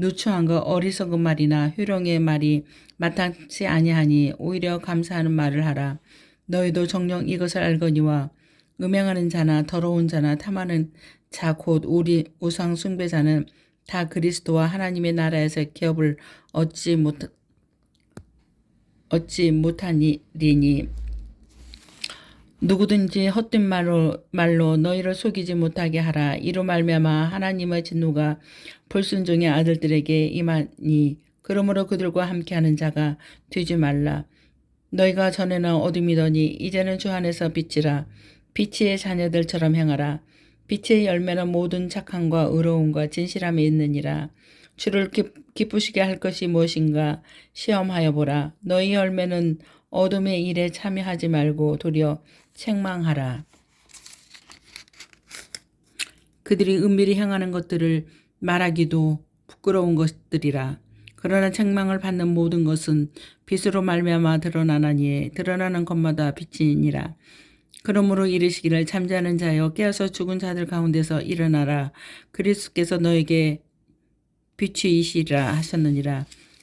누추한 거 어리석은 말이나 효령의 말이 마땅치 아니하니 오히려 감사하는 말을 하라. 너희도 정녕 이것을 알거니와 음행하는 자나 더러운 자나 탐하는 자 곧 우리 우상 숭배자는 다 그리스도와 하나님의 나라에서 기업을 얻지 못 얻지 못하니리니 누구든지 헛된 말로 말로 너희를 속이지 못하게 하라. 이로 말미암아 하나님의 진노가 불순종의 아들들에게 임하니 그러므로 그들과 함께하는 자가 되지 말라. 너희가 전에는 어둠이더니? 이제는 주 안에서 빛이라. 빛의 자녀들처럼 행하라. 빛의 열매는 모든 착함과 의로움과 진실함에 있느니라. 주를 기, 기쁘시게 할 것이 무엇인가? 시험하여 보라. 너희 열매는 어둠의 일에 참여하지 말고 도리어 책망하라. 그들이 은밀히 행하는 것들을 말하기도 부끄러운 것들이라. 그러나 책망을 받는 모든 것은 빛으로 말미암아 드러나나니 드러나는 것마다 빛이니라. 그러므로 이르시기를 잠자는 자여 깨어서 죽은 자들 가운데서 일어나라. 그리스도께서 너에게 빛이시라 하셨느니라.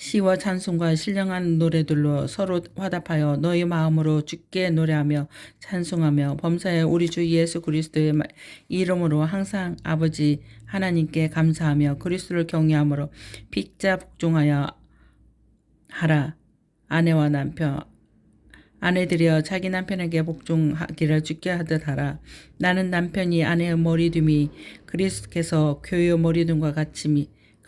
시와 찬송과 신령한 노래들로 서로 화답하여 너희 마음으로 주께 노래하며 찬송하며 범사에 우리 주 예수 그리스도의 이름으로 항상 아버지 하나님께 감사하며 그리스도를 경외함으로 빚자 복종하여 하라. 아내와 남편 아내들이여 자기 남편에게 복종하기를 주께 하듯 하라. 나는 남편이 아내의 머리둠이 그리스도께서 교회의 머리둠과 같이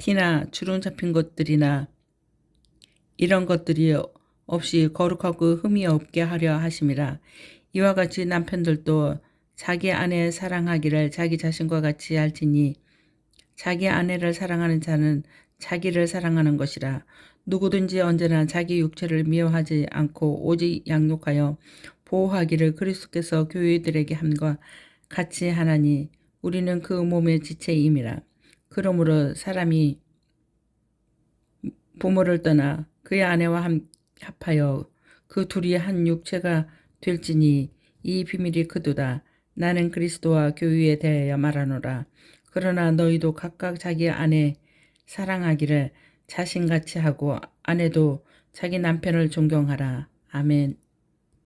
티나 주름 잡힌 것들이나 이런 것들이 없이 거룩하고 흠이 없게 하려 하심이라. 이와 같이 남편들도 자기 아내 사랑하기를 자기 자신과 같이 할지니 자기 아내를 사랑하는 자는 자기를 사랑하는 것이라. 누구든지 언제나 자기 육체를 미워하지 않고 오직 양육하여 보호하기를 그리스도께서 교회들에게 함과 같이 하나니 우리는 그 몸의 지체임이라. 그러므로 사람이 부모를 떠나 그의 아내와 합하여 그 둘이 한 육체가 될지니 이 비밀이 크도다. 나는 그리스도와 교회에 대하여 말하노라. 그러나 너희도 각각 자기 아내 사랑하기를 자신같이 하고 아내도 자기 남편을 존경하라. 아멘.